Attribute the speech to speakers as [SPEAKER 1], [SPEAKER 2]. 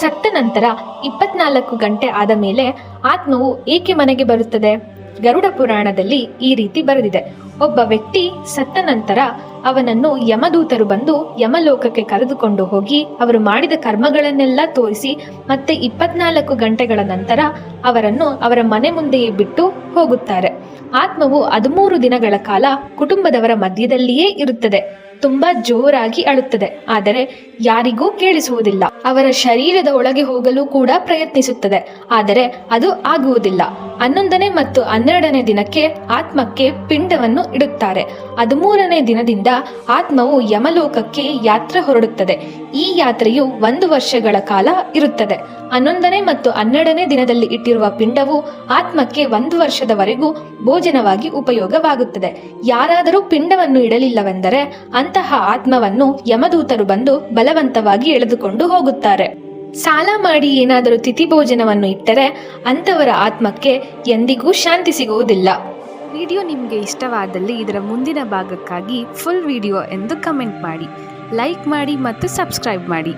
[SPEAKER 1] ಸತ್ತ ನಂತರ ಇಪ್ಪತ್ನಾಲ್ಕು ಗಂಟೆ ಆದ ಮೇಲೆ ಆತ್ಮವು ಏಕೆ ಮನೆಗೆ ಬರುತ್ತದೆ? ಗರುಡ ಪುರಾಣದಲ್ಲಿ ಈ ರೀತಿ ಬರೆದಿದೆ. ಒಬ್ಬ ವ್ಯಕ್ತಿ ಸತ್ತ ನಂತರ ಅವನನ್ನು ಯಮದೂತರು ಬಂದು ಯಮಲೋಕಕ್ಕೆ ಕರೆದುಕೊಂಡು ಹೋಗಿ ಅವರು ಮಾಡಿದ ಕರ್ಮಗಳನ್ನೆಲ್ಲ ತೋರಿಸಿ ಮತ್ತೆ ಇಪ್ಪತ್ನಾಲ್ಕು ಗಂಟೆಗಳ ನಂತರ ಅವರನ್ನು ಅವರ ಮನೆ ಮುಂದೆಯೇ ಬಿಟ್ಟು ಹೋಗುತ್ತಾರೆ. ಆತ್ಮವು ಹದಿಮೂರು ದಿನಗಳ ಕಾಲ ಕುಟುಂಬದವರ ಮಧ್ಯದಲ್ಲಿಯೇ ಇರುತ್ತದೆ. ತುಂಬಾ ಜೋರಾಗಿ ಅಳುತ್ತದೆ. ಆದರೆ ಯಾರಿಗೂ ಕೇಳಿಸುವುದಿಲ್ಲ. ಅವರ ಶರೀರದ ಒಳಗೆ ಹೋಗಲು ಕೂಡ ಪ್ರಯತ್ನಿಸುತ್ತದೆ. ಆದರೆ ಅದು ಆಗುವುದಿಲ್ಲ. ಹನ್ನೊಂದನೇ ಮತ್ತು ಹನ್ನೆರಡನೇ ದಿನಕ್ಕೆ ಆತ್ಮಕ್ಕೆ ಪಿಂಡವನ್ನು ಇಡುತ್ತಾರೆ. ಹದಿಮೂರನೇ ದಿನದಿಂದ ಆತ್ಮವು ಯಮಲೋಕಕ್ಕೆ ಯಾತ್ರೆ ಹೊರಡುತ್ತದೆ. ಈ ಯಾತ್ರೆಯು ಒಂದು ವರ್ಷಗಳ ಕಾಲ ಇರುತ್ತದೆ. ಹನ್ನೊಂದನೇ ಮತ್ತು ಹನ್ನೆರಡನೇ ದಿನದಲ್ಲಿ ಇಟ್ಟಿರುವ ಪಿಂಡವು ಆತ್ಮಕ್ಕೆ ಒಂದು ವರ್ಷದವರೆಗೂ ಭೋಜನವಾಗಿ ಉಪಯೋಗವಾಗುತ್ತದೆ. ಯಾರಾದರೂ ಪಿಂಡವನ್ನು ಇಡಲಿಲ್ಲವೆಂದರೆ ಅಂತಹ ಆತ್ಮವನ್ನು ಯಮದೂತರು ಬಂದು ಬಲವಂತವಾಗಿ ಎಳೆದುಕೊಂಡು ಹೋಗುತ್ತಾರೆ. ಸಾಲ ಮಾಡಿ ಏನಾದರೂ ತಿಥಿ ಭೋಜನವನ್ನು ಇಟ್ಟರೆ ಅಂಥವರ ಆತ್ಮಕ್ಕೆ ಎಂದಿಗೂ ಶಾಂತಿ ಸಿಗುವುದಿಲ್ಲ.
[SPEAKER 2] ವಿಡಿಯೋ ನಿಮಗೆ ಇಷ್ಟವಾದಲ್ಲಿ ಇದರ ಮುಂದಿನ ಭಾಗಕ್ಕಾಗಿ ಫುಲ್ ವಿಡಿಯೋ ಎಂದು ಕಮೆಂಟ್ ಮಾಡಿ. ಲೈಕ್ ಮಾಡಿ ಮತ್ತು ಸಬ್ಸ್ಕ್ರೈಬ್ ಮಾಡಿ.